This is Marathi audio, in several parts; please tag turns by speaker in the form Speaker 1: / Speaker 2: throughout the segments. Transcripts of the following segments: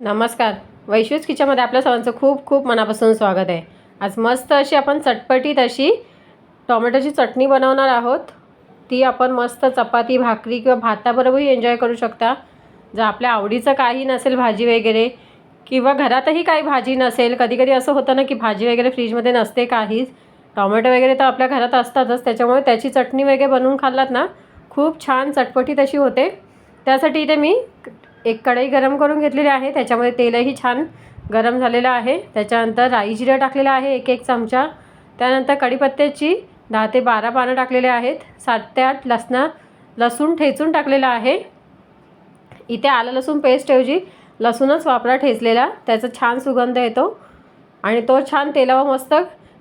Speaker 1: नमस्कार. वैश्विक किचनमध्ये आपल्या सर्वांचं खूप खूप मनापासून स्वागत आहे. आज मस्त अशी आपण चटपटीत अशी टोमॅटोची चटणी बनवणार आहोत. ती आपण मस्त चपाती भाकरी किंवा भाताबरोबरही एन्जॉय करू शकता. जर आपल्या आवडीचं काही नसेल भाजी वगैरे किंवा घरातही काही भाजी नसेल कधी कधी असं होतं ना की भाजी वगैरे फ्रीजमध्ये नसते काहीच. टोमॅटो वगैरे तर आपल्या घरात असतातच त्याच्यामुळे त्याची चटणी वगैरे बनवून खाल्लात ना खूप छान चटपटीत अशी होते. त्यासाठी इथे मी एक कढई गरम करून घेतलेली आहे. त्याच्यामध्ये तेलही छान गरम झालेलं आहे. त्याच्यानंतर राई जिरं टाकलेलं आहे एक एक चमचा. त्यानंतर कढीपत्त्याची दहा ते बारा पानं टाकलेले आहेत. सात ते आठ लसणा लसूण ठेचून टाकलेलं आहे. इथे आलं लसूण पेस्टऐवजी लसूणच वापरा ठेचलेला. त्याचा छान सुगंध येतो. आणि तो छान तेलावर मस्त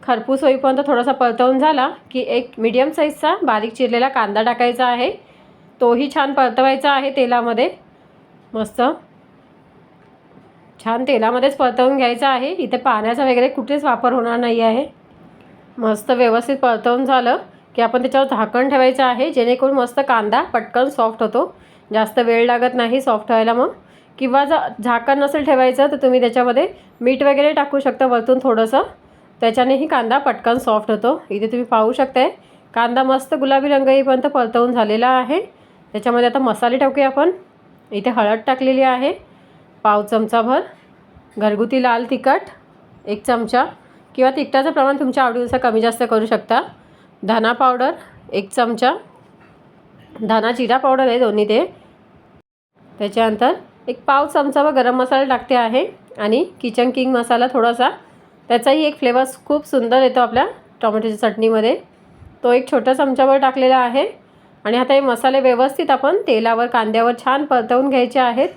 Speaker 1: खरपूस होईपर्यंत थोडासा परतवून झाला की एक मीडियम साईजचा बारीक चिरलेला कांदा टाकायचा आहे. तोही छान परतवायचा आहे तेलामध्ये. मस्त. छान तेलामध्येच परतवून घ्यायचं आहे. इथे पाण्याचा वगैरे कुठेच वापर होणार नाही आहे. मस्त व्यवस्थित परतवून झालं की आपण त्याच्यावर झाकण ठेवायचं आहे. जेणेकरून मस्त कांदा पटकन सॉफ्ट होतो. जास्त वेळ लागत नाही सॉफ्ट व्हायला मग. किंवा जर झाकण नसेल ठेवायचं तर तुम्ही त्याच्यामध्ये मीठ वगैरे टाकू शकता वरतून थोडंसं. त्याच्यानेही कांदा पटकन सॉफ्ट होतो. इथे तुम्ही पाहू शकताय. कांदा मस्त गुलाबी रंग येईपर्यंत परतवून झालेला आहे. त्याच्यामध्ये आता मसाले टाकूया आपण. इथे हळद टाकलेली आहे पाव चमचाभर घरगुती लाल तिखट एक चमचा किंवा तिखटाचं प्रमाण तुमच्या आवडीनुसार कमी जास्त करू शकता. धना पावडर एक चमचा धना जिरा पावडर आहे दोन्ही ते. त्याच्यानंतर एक पाव चमचावर गरम मसाला टाकते आहे आणि किचन किंग मसाला थोडासा. त्याचाही एक फ्लेवर खूप सुंदर येतो आपल्या टोमॅटोच्या चटणीमध्ये. तो एक छोटा चमचावर टाकलेला आहे आणि आता हे मसाले व्यवस्थित आपण तेलावर कांद्यावर छान परतवून घ्यायचे आहेत.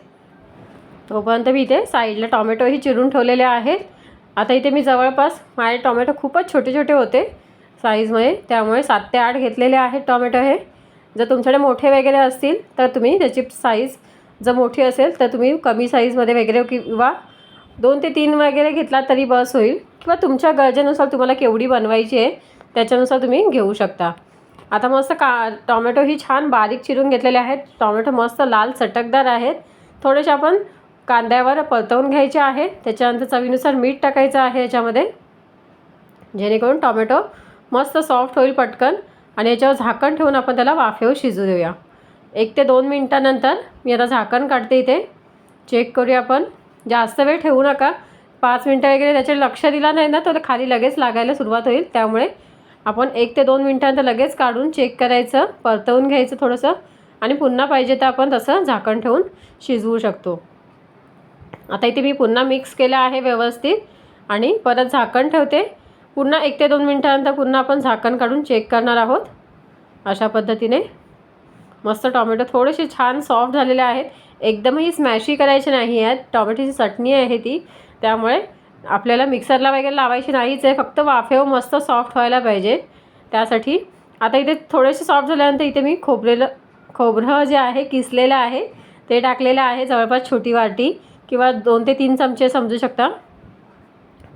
Speaker 1: तोपर्यंत मी इथे साईडला टॉमॅटोही चिरून ठेवलेले आहेत. आता इथे मी जवळपास माझे टॉमॅटो खूपच छोटे छोटे होते साईजमध्ये त्यामुळे सात ते आठ घेतलेले आहेत टॉमॅटो हे. जर तुमच्याकडे मोठे वगैरे असतील तर तुम्ही त्याची साईज जर मोठी असेल तर तुम्ही कमी साईजमध्ये वगैरे किंवा दोन ते तीन वगैरे घेतला तरी बस होईल. किंवा तुमच्या गरजेनुसार तुम्हाला केवढी बनवायची आहे त्याच्यानुसार तुम्ही घेऊ शकता. आता मस्त का टॉमॅटो ही छान बारीक चिरून घेतलेले आहेत. टॉमॅटो मस्त लाल चटकदार आहेत. थोडेसे आपण कांद्यावर परतवून घ्यायचे आहे. त्याच्यानंतर चवीनुसार मीठ टाकायचं आहे याच्यामध्ये. जेणेकरून टॉमॅटो मस्त सॉफ्ट होईल पटकन. आणि याच्यावर झाकण ठेवून आपण त्याला वाफेवर शिजू देऊया. एक ते दोन मिनटानंतर मी आता झाकण काढते इथे. चेक करूया आपण. जास्त वेळ ठेवू नका. पाच मिनटं वगैरे त्याचे लक्ष दिला नाही ना तर खाली लगेच लागायला सुरुवात होईल. त्यामुळे आपण एक ते दोन मिनटानंतर लगेच काढून चेक करायचं परतवून घ्यायचं थोडंसं आणि पुन्हा पाहिजे तर आपण तसं झाकण ठेवून शिजवू शकतो. आता इथे मी पुन्हा मिक्स केलं आहे व्यवस्थित आणि परत झाकण ठेवते. पुन्हा एक ते दोन मिनटानंतर पुन्हा आपण झाकण काढून चेक करणार आहोत. अशा पद्धतीने. मस्त टॉमॅटो थोडेसे छान सॉफ्ट झालेले आहेत. एकदमही स्मॅशी करायचे नाही आहेत. टॉमॅटोची चटणी आहे ती. त्यामुळे आपल्याला मिक्सरला वगैरे लावायची नाहीच आहे फक्त वाफेव मस्त सॉफ्ट व्हायला पाहिजे. त्यासाठी आता इथे थोडेसे सॉफ्ट झाल्यानंतर इथे मी खोबरेलं खोबरं जे आहे किसलेलं आहे ते टाकलेलं आहे जवळपास छोटी वाटी किंवा दोन ते तीन चमचे समजू शकता.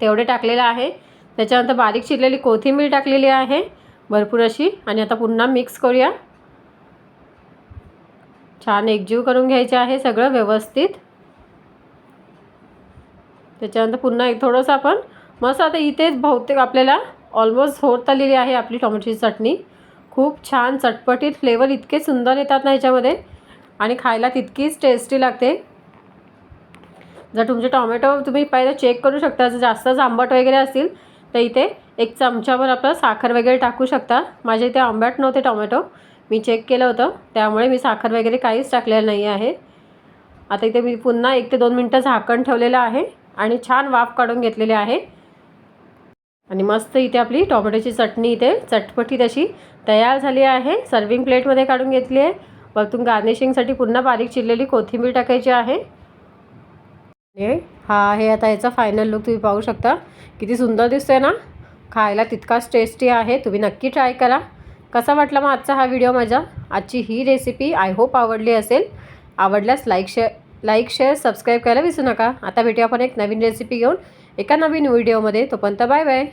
Speaker 1: तेवढे टाकलेलं आहे. त्याच्यानंतर बारीक चिरलेली कोथिंबीर टाकलेली आहे भरपूर अशी. आणि आता पुन्हा मिक्स करूया. छान एकजीव करून घ्यायचे आहे सगळं व्यवस्थित. त्याच्यानंतर पुन्हा एक थोडंसं आपण मस्त आता इथेच बहुतेक आपल्याला ऑलमोस्ट होत आलेली आहे आपली टोमॅटोची चटणी. खूप छान चटपटीत फ्लेवर इतके सुंदर येतात ना याच्यामध्ये आणि खायला तितकीच टेस्टी लागते. जर तुमचे टॉमॅटो तुम्ही पहिलं चेक करू शकता जर जास्तच आंबट वगैरे असतील तर इथे एक चमच्यावर आपलं साखर वगैरे टाकू शकता. माझ्या इथे आंबट नव्हते टॉमॅटो. मी चेक केलं होतं. त्यामुळे मी साखर वगैरे काहीच टाकलेलं नाही आहे. आता इथे मी पुन्हा एक ते दोन मिनटं झाकण ठेवलेलं आहे. आणि छान वाफ काढून घेतलेली आहे. आणि मस्त इथे आपली टोमॅटोची चटणी इथे चटपटीत अशी तयार झाली आहे. सर्विंग प्लेटमध्ये काढून घेतली आहे. वरतून गार्निशिंगसाठी पुन्हा बारीक चिरलेली कोथिंबीर टाकायची आहे. हा आहे आता याचा फायनल लुक तुम्ही पाहू शकता. किती सुंदर दिसतोय ना? खायला तितकाच टेस्टी आहे. तुम्ही नक्की ट्राय करा. कसा वाटला मग आजचा हा व्हिडिओ माझा? आजची ही रेसिपी आय होप आवडली असेल. आवडल्यास like share like share subscribe करायला विसरू नका. आता भेटू आपण एक नवीन रेसिपी घेऊन. एका नवीन व्हिडिओमध्ये. तोपर्यंत बाय बाय.